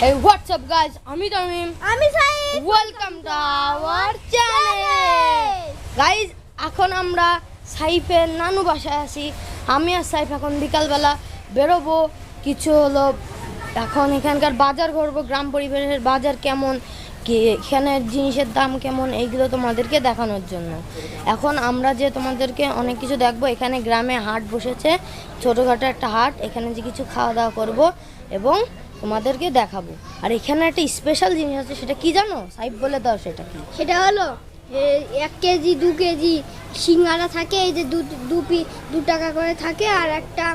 Hey, what's up, guys? আমি তামিম। আমি Saeed. Welcome to our channel guys এখন আমরা সাইফের নানু বাসায় আছি। আমি আর সাইফ এখন বিকালবেলা বেরোবো। কিছু হলো এখন এখানকার বাজার করব গ্রাম পরিবেশের বাজার কেমন কি এখানের জিনিসের দাম কেমন এইগুলো তোমাদেরকে দেখানোর জন্য। এখন আমরা যে তোমাদেরকে অনেক কিছু দেখব এখানে গ্রামে হাট বসেছে। ছোটোখাটো একটা হাট এখানে যে কিছু খাওয়া দাওয়া করব এবং তোমাদেরকে দেখাবো। আর এখানে একটা স্পেশাল জিনিস আছে সেটা কি জানো? সাইফ বলে দাও সেটা কি? সেটা হলো এ, এক কেজি দু কেজি সিঙ্গারা থাকে এই যে দু দু পি দু টাকা করে থাকে আর একটা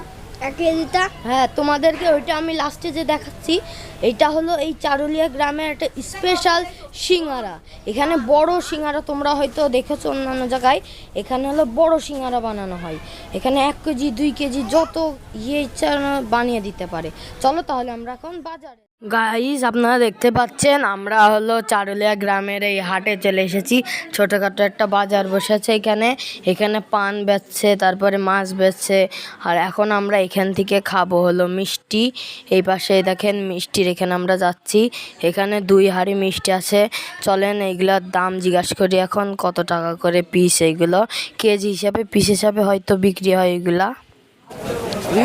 এক কেজিটা। হ্যাঁ তোমাদেরকে ওইটা আমি লাস্টে যে দেখাচ্ছি এটা হলো এই চারুলিয়া গ্রামের একটা স্পেশাল সিঙ্গারা। এখানে বড় সিঙ্গারা তোমরা হয়তো দেখেছ অন্যান্য জায়গায়। এখানে হলো বড় সিঙ্গারা বানানো হয়। এখানে এক কেজি, দুই কেজি যত ইয়ে ইচ্ছা বানিয়ে দিতে পারে। চলো তাহলে আমরা এখন বাজারে গাইজ আপনারা দেখতে পাচ্ছেন, আমরা হলো চারুলিয়া গ্রামের এই হাটে চলে এসেছি। ছোটোখাটো একটা বাজার বসেছে এখানে। এখানে পান বেচছে, তারপরে মাছ বেচছে। আর এখন আমরা এখান থেকে খাব হলো মিষ্টি। এই পাশে দেখেন মিষ্টির এখানে আমরা যাচ্ছি। এখানে দুই হাড়ি মিষ্টি আছে। চলেন এইগুলোর দাম জিজ্ঞাসা করি, এখন কত টাকা করে পিস এইগুলো কেজি হিসাবে পিস হিসাবে হয়তো বিক্রি হয় এগুলা।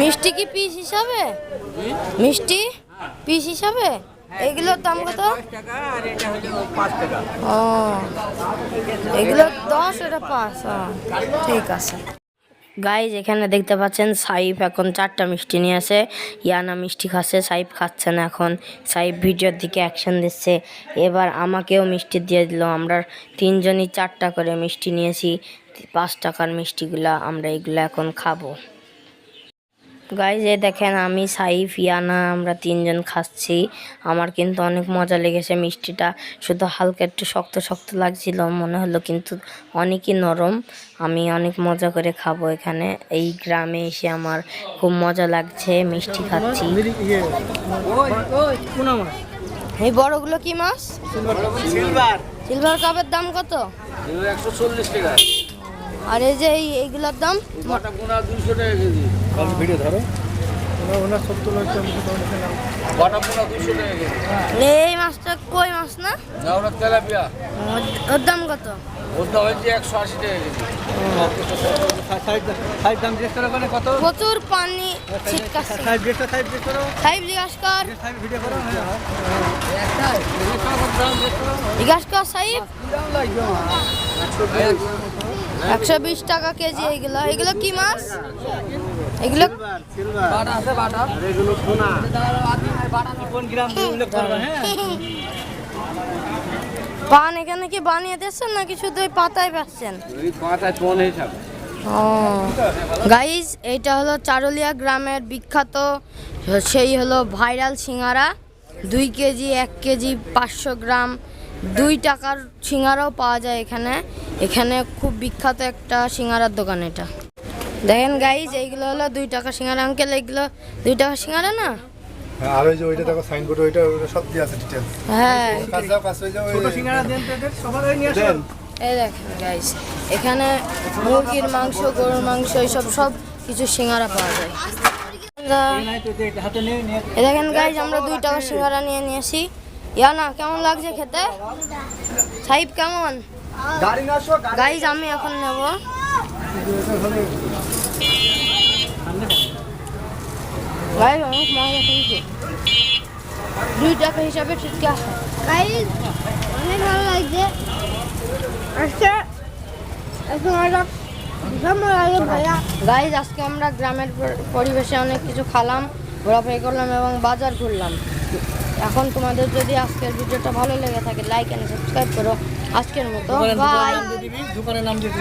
মিষ্টি কি পিস হিসাবে? মিষ্টি? পিস হিসাবে? এগুলোর দাম কত? ও এগুলো দশ, এটা পাঁচ ঠিক আছে। গাইজ এখানে দেখতে পাচ্ছেন সাইফ এখন চারটা মিষ্টি নিয়ে আসে। ইয়ানা মিষ্টি খাচ্ছে, সাইফ খাচ্ছে না এখন। সাইফ ভিডিওর দিকে অ্যাকশন দিচ্ছে। এবার আমাকেও মিষ্টি দিয়ে দিল। আমরা তিনজনই চারটা করে মিষ্টি নিয়েছি। পাঁচ টাকার মিষ্টিগুলা আমরা এগুলো এখন খাব। গাইজ এই দেখেন আমি সাইফ ইয়ানা আমরা তিনজন খাচ্ছি। আমার কিন্তু অনেক মজা লেগেছে মিষ্টিটা। শুধু হালকা একটু শক্ত শক্ত লাগছিল মনে হলো কিন্তু অনেকই নরম। আমি অনেক মজা করে খাব এখানে। এই গ্রামে এসে আমার খুব মজা লাগছে মিষ্টি খাচ্ছি। এই বড়গুলো কি মাছ? সিলভার। সিলভার কাপের দাম কত? একশো চল্লিশ টাকা। আর এই যে এই এইগুলোর দাম? গোটা পোনা দুশো টাকা কেজি। ভিডিও ধরো। এই মাছটা কই মাছ না? না ওটা তেলাপিয়া। ওর- ওর দাম কত? ওর দাম হচ্ছে একশো আশি টাকা কেজি। সাইড সাইড দাম জিজ্ঞেস করো ওখানে কত? প্রচুর পানি হ্যাঁ। একশো বিশ টাকা কেজি এগুলো। এগুলো কি মাছ? এগুলো? বাটা আছে বাটা। আর এগুলো সোনা। কোন গ্রাম উল্লেখ করবে হ্যাঁ? পান এখানে কি বানিয়ে দিচ্ছেন নাকি শুধু ওই পাতায় পাচ্ছেন? ও। গাইজ এইটা হলো চারুলিয়া গ্রামের বিখ্যাত সেই হলো ভাইরাল সিঙ্গারা। দুই কেজি এক কেজি পাঁচশো গ্রাম। দুই টাকার সিঙ্গারাও পাওয়া যায় এখানে। এখানে খুব বিখ্যাত একটা সিঙ্গারার দোকান এটা। দেখেন গাইজ এইগুলো হলো দুই টাকা সিঙ্গারা আঙ্কেল এইগুলো দুই টাকা সিঙ্গারা না? হ্যাঁ, আর ওই যে ওইটা দেখো সাইনবোর্ড ওইটা ওইটা সব দিয়ে আছে ডিটেলস হ্যাঁ। কাজ যাও কাজ হয়ে যাও ছোট সিঙ্গারা দেন তো এদের সবার নিয়ে আসেন। এই দেখেন গাইস এখানে মুরগির মাংস গরুর মাংস এইসব সব কিছু সিঙ্গারা পাওয়া যায়। দেখেন গাইজ আমরা দুই টাকা সিঙ্গারা নিয়ে নিয়েছি। ইয়ানা কেমন লাগছে খেতে? সাহিব কেমন? গাইজ আমি এখন নেব। গাইজ অনেক মজা দুই টাকা হিসাবে ঠিক আছে। গাইস অনেক ভালো লাগছে। আজকে গাইজ আজকে আমরা গ্রামের পরিবেশে অনেক কিছু খালাম ঘোরাফেরি করলাম এবং বাজার ঘুরলাম। এখন তোমাদের যদি আজকের ভিডিওটা ভালো লেগে থাকে লাইক এন্ড সাবস্ক্রাইব করো। আজকের মতো বাই দোকানের নাম দিয়ে